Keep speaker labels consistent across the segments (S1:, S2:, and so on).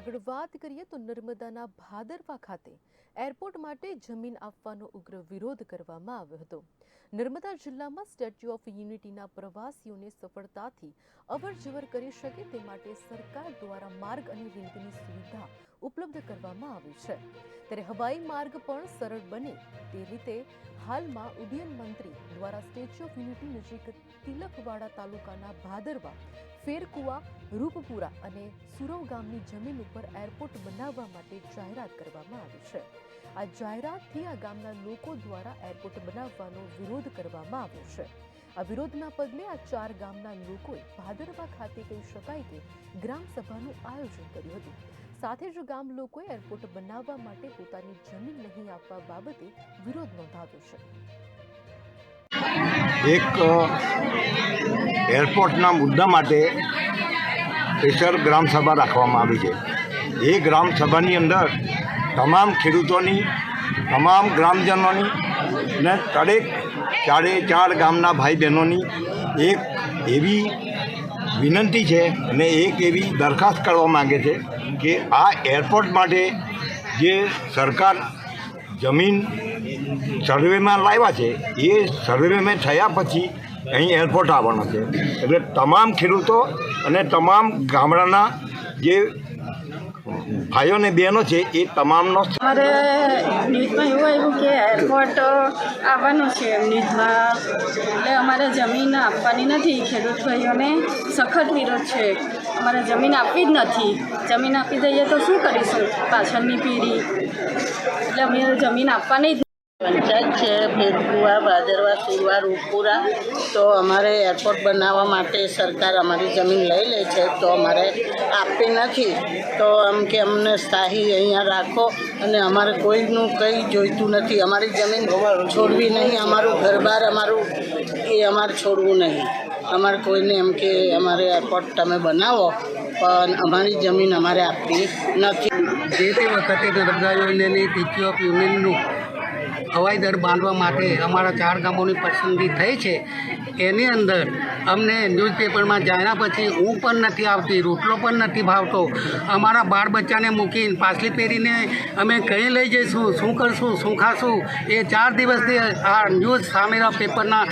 S1: આગળ વાત કરીએ તો નર્મદાના ભાદરવા ખાતે એરપોર્ટ માટે જમીન આપવાનો ઉગ્ર વિરોધ કરવામાં આવ્યો હતો. નર્મદા જિલ્લામાં સ્ટેચ્યુ ઓફ યુનિટીના પ્રવાસીઓને સફળતાથી અવરજવર કરી શકે તે માટે સરકાર દ્વારા માર્ગ અને રેલવેની સુવિધા ઉપલબ્ધ કરવામાં આવી છે. ત્યારે હવાઈ માર્ગ પણ સરળ બને તે રીતે હાલમાં ઉડ્ડયન મંત્રી દ્વારા સ્ટેચ્યુ ઓફ યુનિટી નજીક તિલકવાડા તાલુકાના ભાદરવા, ફેરકુવા, રૂપપુરા અને સુરવ ગામની જમીન ઉપર એરપોર્ટ બનાવવા માટે જાહેરાત કરવામાં આવી છે. આ જાહેરાતથી આ ગામના લોકો દ્વારા એરપોર્ટ બનાવવાનો વિરોધ કરવામાં આવ્યો છે. આ વિરોધના પગલે આ ચાર ગામના લોકોએ ભાદરવા ખાતે કહી શકાય કે ગ્રામ સભાનું આયોજન કર્યું હતું. સાથે જ ગામ લોકોએ એરપોર્ટ બનાવવા માટે પોતાની જમીન નહીં આપવા બાબતે વિરોધ નોંધાવ્યો છે.
S2: એક એરપોર્ટના મુદ્દા માટે સ્પેશિયલ ગ્રામસભા રાખવામાં આવી છે. એ ગ્રામસભાની અંદર તમામ ખેડૂતોની, તમામ ગ્રામજનોની ને દરેક ચારે ચાર ગામના ભાઈ બહેનોની એક એવી વિનંતી છે અને એક એવી દરખાસ્ત કરવા માગે છે કે આ એરપોર્ટ માટે જે સરકાર જમીન સર્વેમાં લાવ્યા છે, એ સર્વેમાં થયા પછી અહીં એરપોર્ટ આવવાનો છે. એટલે તમામ ખેડૂતો અને તમામ ગામડાના જે ભાઈઓ ને બહેનો છે, એ તમામનો
S3: મારે ન્યૂઝમાં એવું આવ્યું કે એરપોર્ટ આવવાનું છે ન્યૂઝમાં એટલે અમારે જમીન આપવાની નથી, ખેડૂત ભાઈઓને સખત વિરોધ છે. અમારે જમીન આપવી જ નથી. જમીન આપી દઈએ તો શું કરીશું? પાછળની પેઢી. એટલે અમે જમીન આપવાની જ
S4: પંચાયત છે ફેરકુવા ભાદરવા સુરવા રૂપપુરા તો અમારે એરપોર્ટ બનાવવા માટે સરકાર અમારી જમીન લઈ લે છે, તો અમારે આપતી નથી. તો એમ કે અમને સ્થાહી અહીંયા રાખો, અને અમારે કોઈનું કંઈ જોઈતું નથી. અમારી જમીન છોડવી નહીં, અમારું ઘરબાર અમારું એ અમારે છોડવું નહીં. અમારે કોઈને એમ કે અમારે એરપોર્ટ તમે બનાવો, પણ અમારી જમીન અમારે આપવી નથી.
S5: જે તે વખતે નર્મદા યોજનાની સ્ટેચ્યુ ઓફ યુનિયનનું હવાઈ દર બાંધવા માટે અમારા ચાર ગામોની પસંદગી થઈ છે. એની અંદર અમને ન્યૂઝપેપરમાં જાણ્યા પછી હું પણ નથી આવતી, રોટલો પણ નથી ભાવતો. અમારા બાળ બચ્ચાને મૂકીને પાછલી પેઢીને અમે કઈ લઈ જઈશું, શું કરશું, શું ખાશું, એ ચાર દિવસથી આ ન્યૂઝ સામેરા પેપરના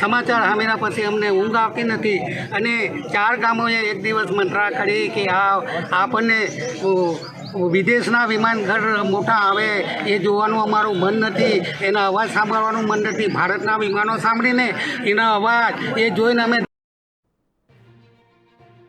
S5: સમાચાર સામેના પછી અમને ઊંઘ આવતી નથી. અને ચાર ગામોએ એક દિવસ મંત્રા કરી કે આ આપણને વિદેશના વિમાન ઘર મોટા આવે, એ જોવાનું અમારું મન નથી. એના અવાજ સાંભળવાનું મન નથી. ભારતના વિમાનો સાંભળીને એના અવાજ, એ જોઈને અમે